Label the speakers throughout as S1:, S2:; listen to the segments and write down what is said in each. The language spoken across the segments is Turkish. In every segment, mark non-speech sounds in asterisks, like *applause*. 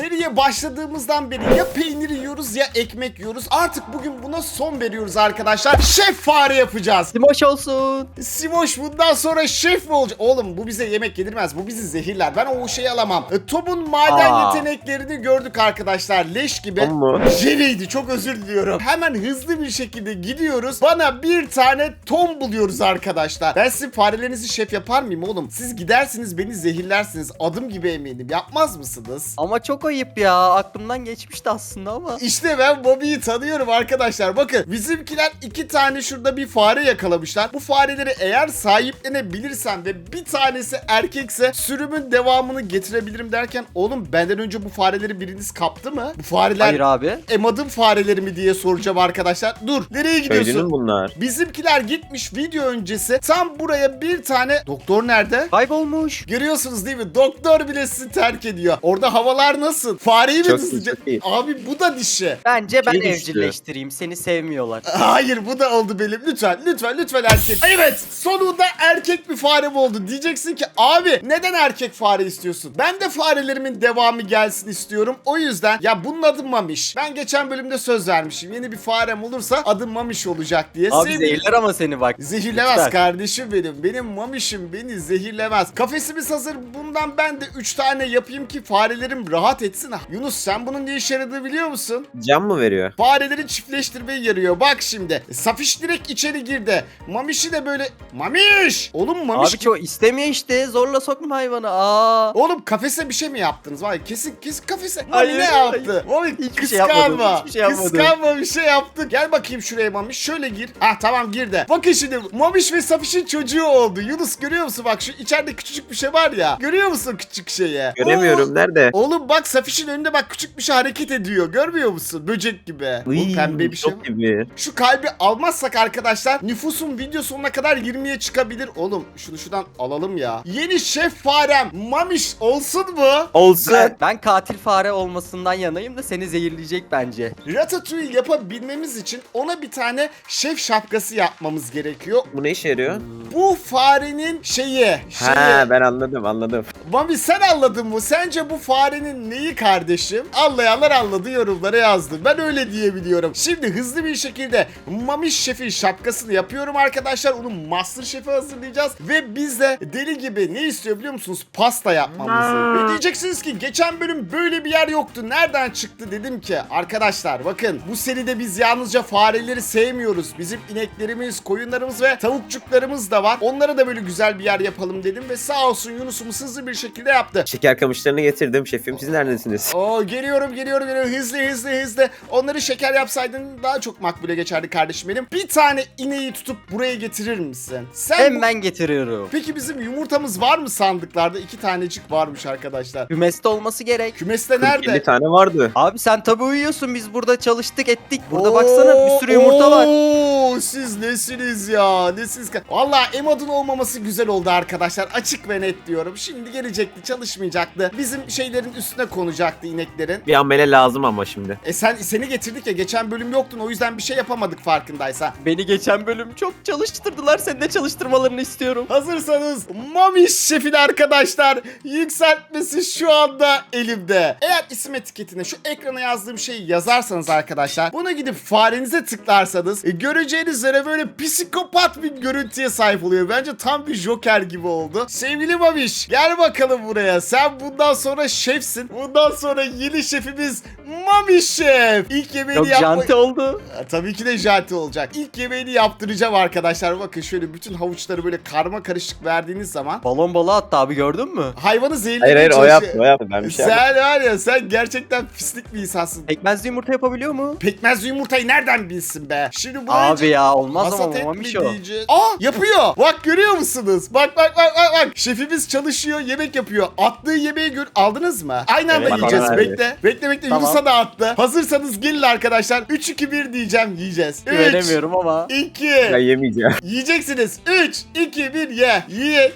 S1: Seriye başladığımızdan beri ya peynir yiyoruz ya ekmek yiyoruz. Artık bugün buna son veriyoruz arkadaşlar. Şef fare yapacağız.
S2: Simoş olsun.
S1: Simoş bundan sonra şef mi olacak? Oğlum bu bize yemek yedirmez. Bu bizi zehirler. Ben o şeyi alamam. E, Tom'un maden
S2: Aa.
S1: yeteneklerini gördük arkadaşlar. Leş gibi.
S3: Tom mu?
S1: Jeliydi çok özür diliyorum. Hemen hızlı bir şekilde gidiyoruz. Bana bir tane Tom buluyoruz arkadaşlar. Ben sizin farelerinizi şef yapar mıyım oğlum? Siz gidersiniz beni zehirlersiniz. Adım gibi eminim. Yapmaz mısınız?
S2: Ama çok ayıp ya. Aklımdan geçmişti aslında ama.
S1: İşte ben Bobby'yi tanıyorum arkadaşlar. Bakın bizimkiler iki tane şurada bir fare yakalamışlar. Bu fareleri eğer sahiplenebilirsem ve bir tanesi erkekse sürümün devamını getirebilirim derken oğlum benden önce bu fareleri biriniz kaptı mı? Bu fareler
S2: Hayır abi.
S1: Emad'ın fareleri mi diye soracağım arkadaşlar. Dur nereye gidiyorsun?
S3: Köylünün bunlar.
S1: Bizimkiler gitmiş video öncesi tam buraya bir tane doktor nerede?
S2: Kaybolmuş.
S1: Görüyorsunuz değil mi? Doktor bile sizi terk ediyor. Orada havalar nasıl? Fareyi mi
S3: Çok iyi,
S1: dizecek?
S3: çok iyi.
S1: Abi bu da dişi.
S2: Bence ben
S3: Şey düştü.
S2: evcilleştireyim. Seni sevmiyorlar. *laughs*
S1: Hayır bu da oldu benim. Lütfen lütfen lütfen erkek. Evet sonunda erkek bir farem oldu. Diyeceksin ki abi neden erkek fare istiyorsun? Ben de farelerimin devamı gelsin istiyorum. O yüzden ya bunun adı Mamiş. Ben geçen bölümde söz vermişim. Yeni bir farem olursa adı Mamiş olacak diye.
S2: Abi
S1: Sevgili-
S2: zehirler ama seni bak.
S1: Zehirlemez
S2: Lütfen.
S1: kardeşim benim. Benim mamişim beni zehirlemez. Kafesimiz hazır. Bundan ben de 3 tane yapayım ki farelerim rahat etsin. Ah, Yunus sen bunun ne işe yaradığını biliyor musun?
S3: Cam mı veriyor?
S1: Fareleri çiftleştirmeye yarıyor. Bak şimdi. Safiş direkt içeri girdi. Mamiş'i de böyle... Mamiş! Oğlum Mamiş...
S2: Abi çok istemiyor işte. Zorla sokma hayvanı. Aa.
S1: Oğlum kafese bir şey mi yaptınız? Vay kesin kesin kafese. Mami
S2: Hayır,
S1: ne yaptı? Mami
S2: Hiçbir şey yapmadım, hiçbir şey yapmadım.
S1: Kıskanma bir şey yaptı. Gel bakayım şuraya Mami. Şöyle gir. Ah tamam gir de. Bakın şimdi Mamiş ve Safiş'in çocuğu oldu. Yunus görüyor musun? Bak şu içeride küçücük bir şey var ya. Görüyor musun küçük şeyi?
S3: Göremiyorum. Nerede?
S1: Oğlum bak Safiş'in önünde bak küçük bir şey hareket ediyor. Görmüyor musun? Böcek gibi. Bu pembe bir şey.
S3: Çok gibi.
S1: Şu kalbi almazsak arkadaşlar nüfusun video sonuna kadar 20'ye çıkabilir. Oğlum şunu şuradan alalım ya. Yeni şef farem Mamiş olsun mu?
S3: Olsun.
S2: Ben, ben katil fare olmasından yanayım da seni zehirleyecek bence.
S1: Ratatouille yapabilmemiz için ona bir tane şef şapkası yapmamız gerekiyor.
S3: Bu ne işe yarıyor?
S1: Bu farenin şeyi. şeyi.
S3: Ha ben anladım anladım.
S1: Mami sen anladın mı? Sence bu farenin neyi kardeşim? Anlayanlar anladı yorumlara yazdı. Ben öyle diyebiliyorum. Şimdi hızlı bir şekilde Mami Şef'in şapkasını yapıyorum arkadaşlar. Onu Master Şef'e hazırlayacağız. Ve biz de deli gibi ne istiyor biliyor musunuz? Pasta yapmamızı. Ve diyeceksiniz ki geçen bölüm böyle bir yer yoktu. Nereden çıktı dedim ki arkadaşlar bakın bu seride biz yalnızca fareleri sevmiyoruz. Bizim ineklerimiz, koyunlarımız ve tavukçuklarımız da var. Onlara da böyle güzel bir yer yapalım dedim ve sağ olsun Yunus'umuz hızlı bir şekilde yaptı.
S3: Şeker kamışlarını getirdim şefim. Siz neredesiniz?
S1: Oo geliyorum geliyorum geliyorum hızlı hızlı hızlı. Onları şeker yapsaydın daha çok makbule geçerdi kardeşim benim. Bir tane ineği tutup buraya getirir misin? Sen bu-
S2: Hemen getiriyorum.
S1: Peki bizim yumurtamız var mı sandıklarda? İki tanecik varmış arkadaşlar.
S2: Kümeste olması gerek.
S1: Kümeste
S3: 50
S1: nerede?
S3: tane vardı.
S2: Abi sen tabi uyuyorsun. Biz burada çalıştık ettik. Burada baksana bir sürü yumurta var.
S1: Oo, siz nesiniz ya? Nesiniz? ka- Valla Emad'ın olmaması güzel oldu arkadaşlar. Açık ve net diyorum. Şimdi gelecekti, çalışmayacaktı. Bizim şeylerin üstüne konacaktı ineklerin.
S3: Bir amele lazım ama şimdi.
S1: E sen seni getirdik ya geçen bölüm yoktun o yüzden bir şey yapamadık farkındaysa.
S2: Beni geçen bölüm çok çalıştırdılar. Seni de çalıştırmalarını istiyorum.
S1: Hazırsanız Mamiş Şef'in arkadaşlar yükseltmesi şu anda elimde. Eğer isim etiketine şu ekrana yazdığım şeyi yazarsanız arkadaşlar buna gidip farenize tıklarsanız e, göreceğiniz üzere böyle psikopat bir görüntüye sahip oluyor. Bence tam bir Joker gibi oldu. Sevgili Mamiş gel bakalım buraya. Sen bundan sonra şefsin. Bundan sonra yeni şefimiz Mamiş Şef. İlk yemeğini
S2: Çok
S1: yapma...
S2: janti oldu.
S1: Tabii ki de janti olacak. İlk yemeğini yaptıracağım arkadaşlar. Bakın şöyle bütün havuçları böyle karma karışık verdiğiniz zaman
S2: Balon balı attı abi gördün mü?
S1: hayvanı zehirlemeye
S3: Hayır hayır o
S1: çalışıyor.
S3: yaptı o yaptı. Ben bir şey yapmadım.
S1: Sen var ya sen gerçekten pislik bir insansın.
S2: Pekmezli yumurta yapabiliyor mu?
S1: Pekmezli yumurtayı nereden bilsin be? Şimdi bu
S2: Abi ya olmaz ama o.
S1: etmeyeceğiz. Aa yapıyor. Bak görüyor musunuz? Bak bak bak bak bak. Şefimiz çalışıyor yemek yapıyor. Attığı yemeği gör aldınız mı? Aynı
S3: Evet,
S1: yiyeceğiz.
S3: bana.
S1: Bekle. Bekle bekle
S2: Tamam.
S1: Yunus'a da attı. Hazırsanız gelin arkadaşlar. 3 2 1 diyeceğim yiyeceğiz. 3
S2: Güvenemiyorum ama.
S1: 2
S3: Ben yemeyeceğim.
S1: Yiyeceksiniz. 3, 2, 1 ye. Yiyin.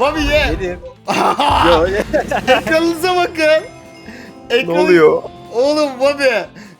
S1: Bobby ye.
S2: Yedim. *laughs*
S1: Ekranınıza bakın.
S3: ne
S1: Ekran...
S3: oluyor?
S1: Oğlum Bobby.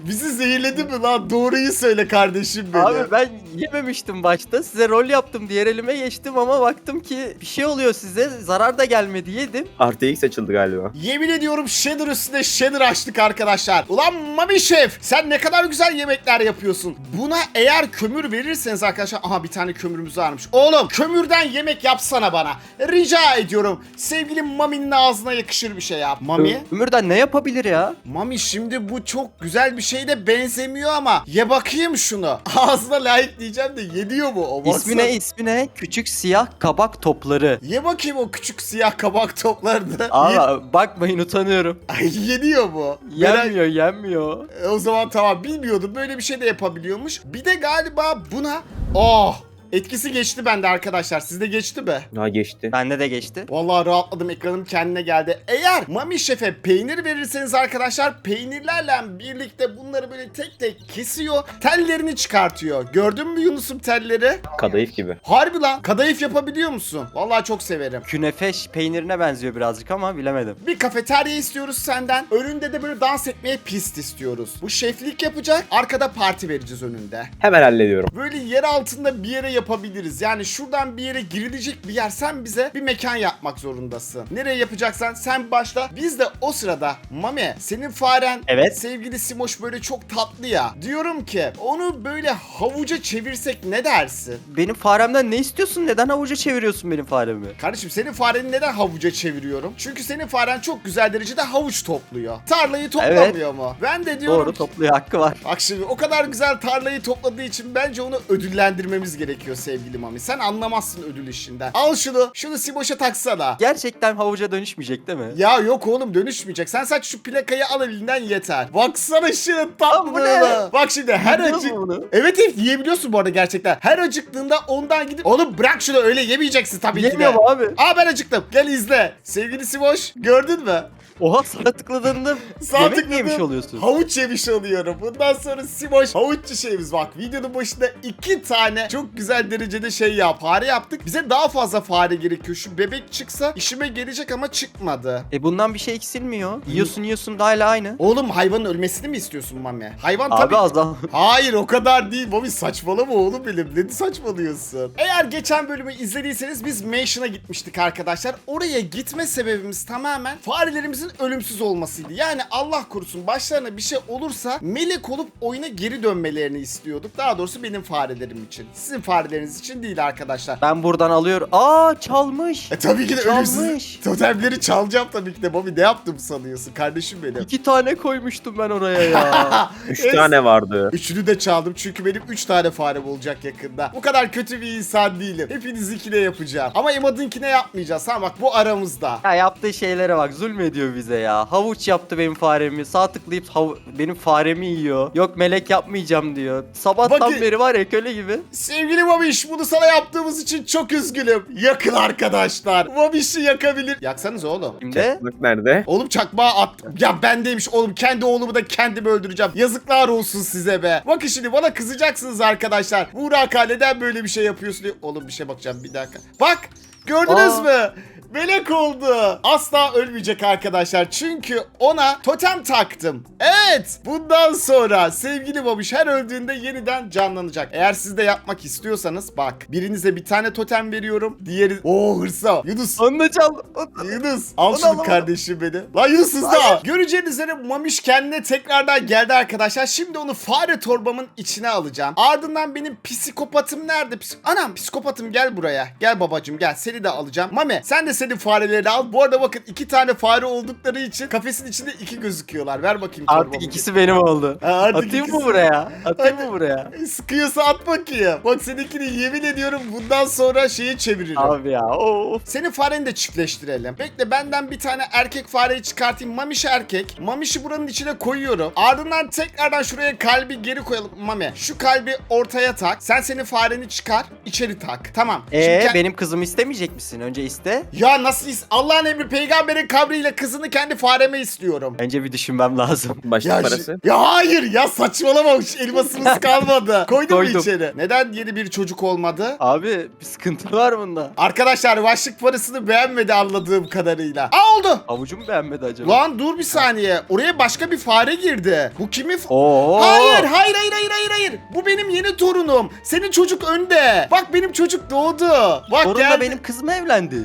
S1: Bizi zehirledi mi lan? Doğruyu söyle kardeşim benim.
S2: Abi ben yememiştim başta. Size rol yaptım. Diğer elime geçtim ama baktım ki bir şey oluyor size. Zarar da gelmedi yedim.
S3: Artı X açıldı galiba.
S1: Yemin ediyorum shader üstüne shader açtık arkadaşlar. Ulan Mami Şef sen ne kadar güzel yemekler yapıyorsun. Buna eğer kömür verirseniz arkadaşlar. Aha bir tane kömürümüz varmış. Oğlum kömürden yemek yapsana bana. Rica ediyorum. Sevgili Mami'nin ağzına yakışır bir şey yap. Mami?
S2: Ömürden ne yapabilir ya?
S1: Mami şimdi bu çok güzel bir şeye de benzemiyor ama ye bakayım şunu. *laughs* Ağzına layık diyeceğim de yediyor mu o?
S2: İsmi ne ismi ne? Küçük siyah kabak topları.
S1: Ye bakayım o küçük siyah kabak toplarını. *laughs*
S2: Abi bakmayın utanıyorum. *laughs*
S1: Ay, yeniyor mu?
S2: Yenmiyor yenmiyor.
S1: E, o zaman tamam bilmiyordum böyle bir şey de yapabiliyormuş. Bir de galiba buna oh etkisi geçti bende arkadaşlar. Sizde geçti mi?
S3: Ha geçti.
S2: Bende de geçti.
S1: Vallahi rahatladım ekranım kendine geldi. Eğer Mami Şef'e peynir verirseniz arkadaşlar peynirlerle birlikte bunları böyle tek tek kesiyor. Tellerini çıkartıyor. Gördün mü Yunus'um telleri?
S3: Kadayıf gibi.
S1: Harbi lan kadayıf yapabiliyor musun? Vallahi çok severim.
S2: Künefeş peynirine benziyor birazcık ama bilemedim.
S1: Bir kafeterya istiyoruz senden. Önünde de böyle dans etmeye pist istiyoruz. Bu şeflik yapacak. Arkada parti vereceğiz önünde.
S3: Hemen hallediyorum.
S1: Böyle yer altında bir yere yapabiliriz. Yani şuradan bir yere girilecek bir yer. Sen bize bir mekan yapmak zorundasın. Nereye yapacaksan sen başla. Biz de o sırada Mami senin faren
S2: Evet.
S1: sevgili Simoş böyle çok tatlı ya. Diyorum ki onu böyle havuca çevirsek ne dersin?
S2: Benim faremden ne istiyorsun? Neden havuca çeviriyorsun benim faremi?
S1: Kardeşim senin fareni neden havuca çeviriyorum? Çünkü senin faren çok güzel derecede havuç topluyor. Tarlayı toplamıyor mu? Ben de diyorum
S2: Doğru
S1: ki-
S2: topluyor hakkı var.
S1: Bak şimdi o kadar güzel tarlayı topladığı için bence onu ödüllendirmemiz gerekiyor sevgili Mami. Sen anlamazsın ödül işinden. Al şunu, şunu Simoş'a taksana.
S2: Gerçekten havuca dönüşmeyecek değil mi?
S1: Ya yok oğlum dönüşmeyecek. Sen sadece şu plakayı al elinden yeter. Baksana
S2: bu
S1: tatlılığına. Bak şimdi her
S2: Biliyor musun bunu?
S1: Evet evet yiyebiliyorsun bu arada gerçekten. Her acıktığında ondan gidip... Oğlum bırak şunu öyle yemeyeceksin tabii ki de.
S2: Yemiyorum abi.
S1: Aa ben acıktım. Gel izle. Sevgili Simoş gördün mü?
S2: Oha sana tıkladığında *laughs*
S1: Sağ
S2: yemek
S1: tıkladım,
S2: yemiş oluyorsun?
S1: Havuç yemiş oluyorum. Bundan sonra Simoş havuççu şeyimiz bak. Videonun başında iki tane çok güzel derecede şey yap. Fare yaptık. Bize daha fazla fare gerekiyor. Şu bebek çıksa işime gelecek ama çıkmadı.
S2: E bundan bir şey eksilmiyor. Yiyorsun yiyorsun da hala aynı.
S1: Oğlum hayvanın ölmesini mi istiyorsun Mami? Hayvan
S2: Abi
S1: tabii...
S2: azal. *laughs*
S1: Hayır o kadar değil Mami saçmalama oğlum benim. Ne saçmalıyorsun? Eğer geçen bölümü izlediyseniz biz Mansion'a gitmiştik arkadaşlar. Oraya gitme sebebimiz tamamen farelerimizin ölümsüz olmasıydı. Yani Allah korusun başlarına bir şey olursa melek olup oyuna geri dönmelerini istiyorduk. Daha doğrusu benim farelerim için. Sizin fareleriniz için değil arkadaşlar.
S2: Ben buradan alıyorum. Aa çalmış.
S1: E tabii ki de
S2: Çalmış.
S1: ölümsüz totemleri çalacağım tabii ki de Mami ne yaptım sanıyorsun kardeşim benim.
S2: İki tane koymuştum ben oraya ya. *laughs*
S3: Üç
S1: Es-
S3: tane vardı.
S1: Üçünü de çaldım çünkü benim 3 tane farem olacak yakında. Bu kadar kötü bir insan değilim. Hepinizinkine yapacağım. Ama Emad'ınkine yapmayacağız. Ha bak bu aramızda.
S2: ya yaptığı şeylere bak zulmediyor bize ya. Havuç yaptı benim faremi. Sağ tıklayıp hav- benim faremi yiyor. Yok melek yapmayacağım diyor. Sabahtan
S1: Bakın-
S2: beri var ya köle gibi.
S1: Sevgili Mabiş bunu sana yaptığımız için çok üzgünüm. Yakın arkadaşlar. Mabiş'i yakabilir. Yaksanız oğlum.
S2: Şimdi
S3: Bak nerede?
S1: Oğlum çakmağı at. Ya bendeymiş oğlum. Kendi oğlumu da kendimi öldüreceğim. Yazıklar olsun size be. Bakın şimdi bana kızacaksınız arkadaşlar. Burak neden böyle bir şey yapıyorsun diye. Oğlum bir şey bakacağım bir dakika. Bak gördünüz
S2: Aa.
S1: mü? Melek oldu. Asla ölmeyecek arkadaşlar. Çünkü ona totem taktım. Evet. Bundan sonra sevgili babiş her öldüğünde yeniden canlanacak. Eğer siz de yapmak istiyorsanız bak. Birinize bir tane totem veriyorum. Diğeri... Oo hırsa. Yunus.
S2: onu da. Onu-
S1: Yunus al
S2: Onu
S1: şunu
S2: alamadım.
S1: kardeşim beni. Lan Yunus hızlı. Göreceğiniz üzere Mamiş kendine tekrardan geldi arkadaşlar. Şimdi onu fare torbamın içine alacağım. Ardından benim psikopatım nerede? Psik- Anam psikopatım gel buraya. Gel babacım gel seni de alacağım. Mami sen de senin farelerini al. Bu arada bakın iki tane fare oldukları için kafesin içinde iki gözüküyorlar. Ver bakayım torbamı.
S2: Artık ikisi benim oldu.
S1: Ha, artık
S2: Atayım
S1: ikisi.
S2: mı buraya? Atayım mı buraya?
S1: Sıkıyorsa at bakayım. Bak seninkini yemin ediyorum bundan sonra şeyi çeviririm.
S2: Abi ya. Of.
S1: Senin fareni de çiftleştirelim. Bekle benden bir tane erkek fareyi çıkartayım. Mamiş erkek. Mamiş'i buranın içine koyuyorum. Ardından tekrardan şuraya kalbi geri koyalım. Mami şu kalbi ortaya tak. Sen senin fareni çıkar. içeri tak. Tamam.
S2: Ee
S1: Şimdi kend-
S2: benim kızımı istemeyecek misin? Önce iste.
S1: Ya Ya nasıl is- Allah'ın emri peygamberin kabriyle kızını kendi fareme istiyorum.
S2: Bence bir düşünmem lazım. *laughs*
S3: Başlık
S1: Ya,
S3: parası.
S1: şi- ya hayır ya saçmalama elmasımız *laughs* kalmadı. Koydum mu
S2: Koydum.
S1: içeri? Neden yeni bir çocuk olmadı?
S2: Abi bir sıkıntı var bunda.
S1: Arkadaşlar başlık parasını beğenmedi anladığım kadarıyla. Aa oldu.
S2: Avucum beğenmedi acaba.
S1: Lan dur bir saniye. Oraya başka bir fare girdi. Bu kimin?
S2: Oo.
S1: Hayır, hayır, hayır, hayır, hayır, hayır. Bu benim yeni torunum. Senin çocuk önde. Bak benim çocuk doğdu. Bak
S2: Torunla
S1: geldi.
S2: benim kızım evlendi.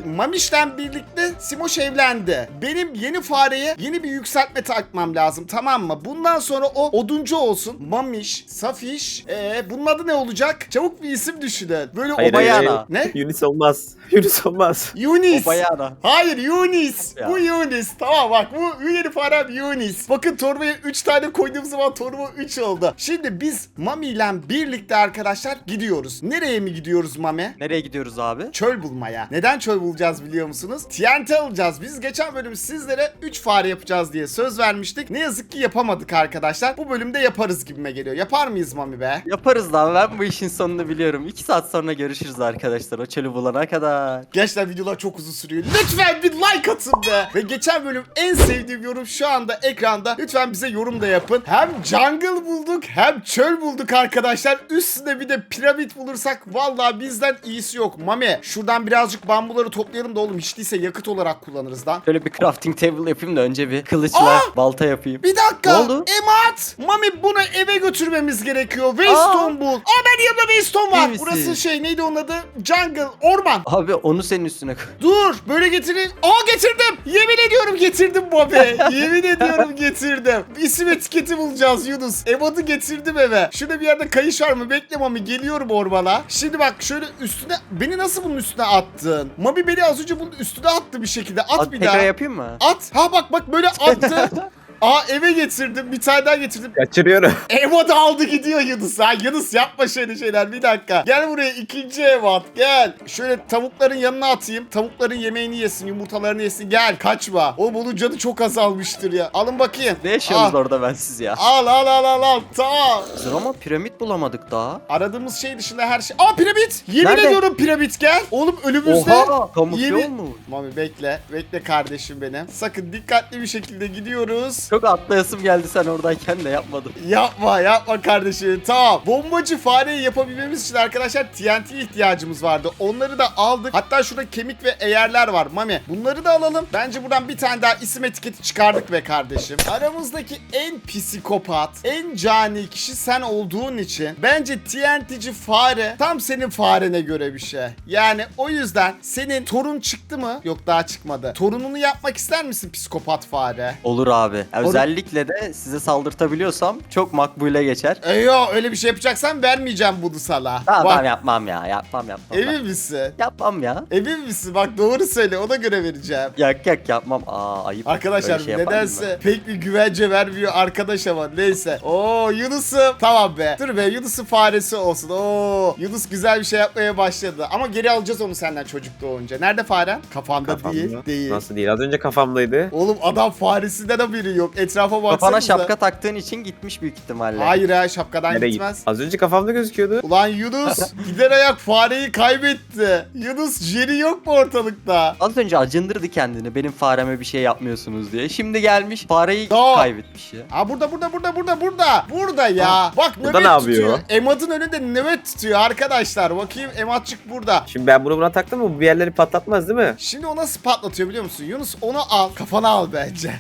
S1: Mamiş'le birlikte Simoş evlendi. Benim yeni fareye yeni bir yükseltme takmam lazım tamam mı? Bundan sonra o oduncu olsun. Mamiş, Safiş. Ee, bunun adı ne olacak? Çabuk bir isim düşünün. Böyle
S3: Hayır,
S1: obaya...
S3: hayır,
S2: Bayana.
S1: Ne?
S3: Yunus olmaz. *laughs* Yunus olmaz.
S1: Yunis.
S2: O bayana.
S1: Hayır Yunis.
S2: Ya.
S1: Bu Yunis. Tamam bak bu yeni farem Yunis. Bakın torbaya 3 tane koyduğum zaman torba 3 oldu. Şimdi biz Mami ile birlikte arkadaşlar gidiyoruz. Nereye mi gidiyoruz Mami?
S2: Nereye gidiyoruz abi?
S1: Çöl bulmaya. Neden çöl bulacağız biliyor musunuz? TNT alacağız. Biz geçen bölüm sizlere 3 fare yapacağız diye söz vermiştik. Ne yazık ki yapamadık arkadaşlar. Bu bölümde yaparız gibime geliyor. Yapar mıyız Mami be?
S2: Yaparız lan ben bu işin sonunu biliyorum. 2 saat sonra görüşürüz arkadaşlar o çölü bulana kadar.
S1: Gerçekten videolar çok uzun sürüyor. Lütfen bir like atın be. Ve geçen bölüm en sevdiğim yorum şu anda ekranda. Lütfen bize yorum da yapın. Hem jungle bulduk hem çöl bulduk arkadaşlar. Üstüne bir de piramit bulursak vallahi bizden iyisi yok. Mami şuradan birazcık bambuları toplayalım da oğlum hiç değilse yakıt olarak kullanırız lan.
S2: Şöyle bir crafting table yapayım da önce bir kılıçla
S1: Aa!
S2: balta yapayım.
S1: Bir dakika.
S2: Ne oldu?
S1: Emat. Mami bunu eve götürmemiz gerekiyor. Waystone bul. Aa ben yanımda Waystone var.
S2: İyi misin?
S1: Burası şey neydi onun adı? Jungle. Orman.
S2: Abi onu senin üstüne koy.
S1: Dur böyle getirin. Aa getirdim. Yemin ediyorum getirdim Bobby. *laughs* Yemin ediyorum getirdim. İsim etiketi bulacağız Yunus. Emad'ı getirdim eve. Şurada bir yerde kayış var mı? Bekle Mami geliyorum ormana. Şimdi bak şöyle üstüne beni nasıl bunun üstüne attın? Mami beni az önce bunun üstüne attı bir şekilde. At
S2: Hadi
S1: bir
S2: tekrar
S1: daha.
S2: yapayım mı?
S1: At. Ha bak bak böyle attı. *laughs* Aa eve getirdim. Bir tane daha getirdim.
S3: Kaçırıyorum. *laughs*
S1: Evat aldı gidiyor Yunus. Ha Yunus yapma şöyle şeyler bir dakika. Gel buraya ikinci Evat gel. Şöyle tavukların yanına atayım. Tavukların yemeğini yesin yumurtalarını yesin. Gel kaçma. Oğlum onun canı çok azalmıştır ya. Alın bakayım.
S2: Ne yaşıyorsunuz
S1: Al.
S2: orada bensiz ya?
S1: Al al al al al. Tamam.
S2: Biz ama piramit bulamadık daha.
S1: Aradığımız şey dışında her şey. Aa piramit. Yemin
S2: Nerede?
S1: ediyorum piramit gel. Oğlum önümüzde.
S2: Oha! Kamufle
S1: Yemin-
S2: olmuş.
S1: Mami bekle. Bekle kardeşim benim. Sakın dikkatli bir şekilde gidiyoruz.
S2: Çok atlayasım geldi sen oradayken de yapmadım.
S1: Yapma yapma kardeşim. Tamam. Bombacı fareyi yapabilmemiz için arkadaşlar TNT ihtiyacımız vardı. Onları da aldık. Hatta şurada kemik ve eğerler var. Mami bunları da alalım. Bence buradan bir tane daha isim etiketi çıkardık be kardeşim. Aramızdaki en psikopat, en cani kişi sen olduğun için bence TNT'ci fare tam senin farene göre bir şey. Yani o yüzden senin torun çıktı mı? Yok daha çıkmadı. Torununu yapmak ister misin psikopat fare?
S2: Olur abi. Özellikle de size saldırtabiliyorsam çok makbule geçer.
S1: E yo öyle bir şey yapacaksan vermeyeceğim bunu sana.
S2: Tamam
S1: Bak,
S2: tamam yapmam ya. Yapmam yapmam. ben.
S1: Emin misin?
S2: Yapmam ya.
S1: Emin misin? Bak doğru söyle ona göre vereceğim.
S2: Yak yak yapmam. Aa ayıp.
S1: Arkadaşlar
S2: Böyle şey yapar mıyım
S1: nedense pek bir güvence vermiyor arkadaş ama neyse. Oo Yunus'um tamam be. Dur be Yunus'un faresi olsun. Oo Yunus güzel bir şey yapmaya başladı. Ama geri alacağız onu senden çocuk doğunca. Nerede faren? Kafanda
S3: Kafamda.
S1: değil. Değil.
S3: Nasıl değil? Az önce kafamdaydı.
S1: Oğlum adam faresinden haberi yok. Etrafa baksanıza.
S2: Kafana şapka taktığın için gitmiş büyük ihtimalle.
S1: Hayır ha şapkadan
S3: Nereye
S1: gitmez.
S3: gitti? Az önce kafamda gözüküyordu.
S1: Ulan Yunus *laughs* gider ayak fareyi kaybetti. Yunus Jerry yok mu ortalıkta?
S2: Az önce acındırdı kendini benim fareme bir şey yapmıyorsunuz diye. Şimdi gelmiş fareyi
S1: Aa.
S2: kaybetmiş ya.
S1: Aa burada burada burada burada burada. Burada ya. Bak
S3: burada
S1: nöbet
S3: ne yapıyor?
S1: tutuyor. Emad'ın önünde nöbet tutuyor arkadaşlar. Bakayım Emad'cık burada.
S3: Şimdi ben bunu buna taktım mı bu bir yerleri patlatmaz değil mi?
S1: Şimdi o nasıl patlatıyor biliyor musun? Yunus onu al. Kafana al bence.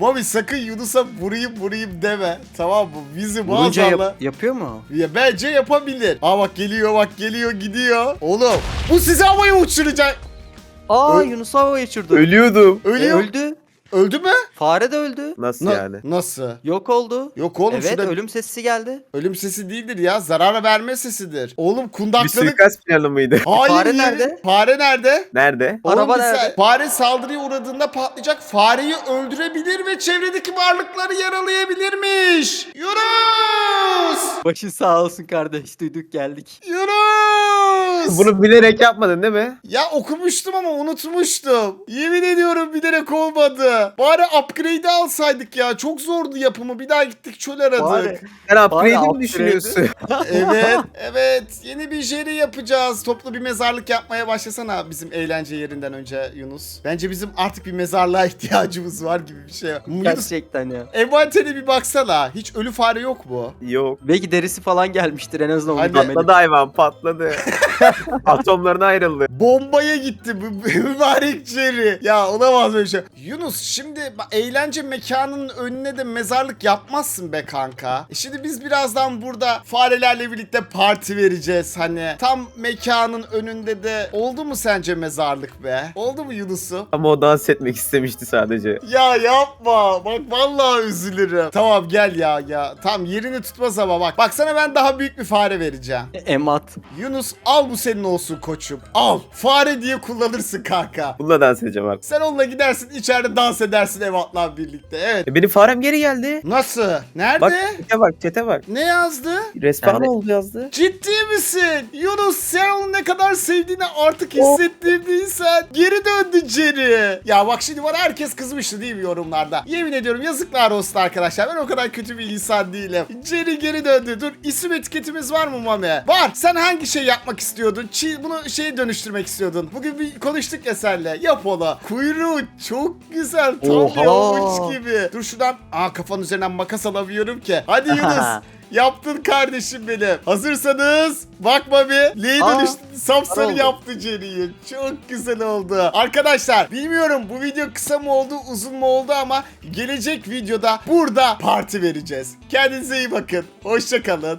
S1: Bobby sakın Yunus'a vurayım vurayım deme. Tamam mı? Bizi
S2: Vurunca yap- yapıyor mu?
S1: Ya bence yapabilir. Aa bak geliyor bak geliyor gidiyor. Oğlum bu sizi havaya uçuracak.
S2: Aa
S1: Ö-
S2: Yunus hava uçurdu.
S3: Ölüyordum.
S2: E,
S1: Ölüyor.
S2: öldü.
S1: Öldü mü?
S2: Fare de öldü.
S3: Nasıl
S1: Na-
S3: yani?
S1: Nasıl?
S2: Yok oldu.
S1: Yok oğlum
S2: evet
S1: şurada ölüm.
S2: ölüm sesi geldi.
S1: sesi değildir ya. Zarar verme sesidir. Oğlum
S3: Bir
S1: kundakladık.
S3: suikast planı mıydı? *laughs*
S1: Hayır
S2: Fare
S1: yeri-
S2: nerede?
S1: Fare nerede?
S3: Nerede?
S1: Oğlum
S2: Araba
S1: bir
S2: nerede?
S1: Fare saldırıya uğradığında patlayacak. Fareyi öldürebilir ve çevredeki varlıkları yaralayabilirmiş. Yunus!
S2: Başın sağ olsun kardeş duyduk geldik.
S1: Yunus! Yunus.
S3: Bunu bilerek yapmadın değil mi?
S1: Ya okumuştum ama unutmuştum. Yemin ediyorum bilerek olmadı. Bari upgrade'i alsaydık ya. Çok zordu yapımı. Bir daha gittik çöl aradık.
S2: Bari.
S3: Sen upgrade'i mi düşünüyorsun? *laughs*
S1: evet, evet. Yeni bir jeri yapacağız. Toplu bir mezarlık yapmaya başlasana bizim eğlence yerinden önce Yunus. Bence bizim artık bir mezarlığa ihtiyacımız var gibi bir şey. Yunus,
S2: Gerçekten ya.
S1: envantere bir baksana. Hiç ölü fare yok mu?
S3: Yok.
S2: Belki derisi falan gelmiştir en azından onu
S1: Hadi.
S3: Patladı hayvan patladı. *laughs* *laughs* Atomlarına ayrıldı.
S1: Bombaya gitti bu *laughs* mübarek Jerry. Ya olamaz böyle şey. Yunus şimdi bak, eğlence mekanının önüne de mezarlık yapmazsın be kanka. E şimdi biz birazdan burada farelerle birlikte parti vereceğiz hani. Tam mekanın önünde de oldu mu sence mezarlık be? Oldu mu Yunus'um?
S3: Ama o dans etmek istemişti sadece.
S1: Ya yapma. Bak vallahi üzülürüm. Tamam gel ya ya. Tamam yerini tutmaz ama bak. Bak sana ben daha büyük bir fare vereceğim.
S2: Emat.
S1: Yunus al bu senin olsun koçum. Al. Fare diye kullanırsın kanka.
S3: Bununla dans edeceğim artık.
S1: Sen onunla gidersin içeride dans edersin Evat'la birlikte. Evet.
S3: E benim farem geri geldi.
S1: Nasıl? Nerede?
S3: Bak çete bak çete bak.
S1: Ne yazdı?
S3: Respawn
S2: Nerede?
S3: oldu yazdı.
S1: Ciddi misin? Yunus sen onu ne kadar sevdiğini artık hissettirdiysen geri döndü Jerry. Ya bak şimdi bana herkes kızmıştı değil mi yorumlarda? Yemin ediyorum yazıklar olsun arkadaşlar. Ben o kadar kötü bir insan değilim. Jerry geri döndü. Dur isim etiketimiz var mı Mame? Var. Sen hangi şey yapmak istiyordun? Çi bunu şeye dönüştürmek istiyordun. Bugün bir konuştuk ya senle. Yap onu. Kuyruğu çok güzel. Tam bir
S2: Oha.
S1: avuç gibi. Dur şuradan. Aa kafanın üzerinden makas alamıyorum ki. Hadi Yunus. Yaptın kardeşim benim. Hazırsanız bakma bir. L'ye
S2: Aa,
S1: dönüştü. Sapsarı yaptı Jerry'i. Çok güzel oldu. Arkadaşlar bilmiyorum bu video kısa mı oldu uzun mu oldu ama gelecek videoda burada parti vereceğiz. Kendinize iyi bakın. Hoşçakalın.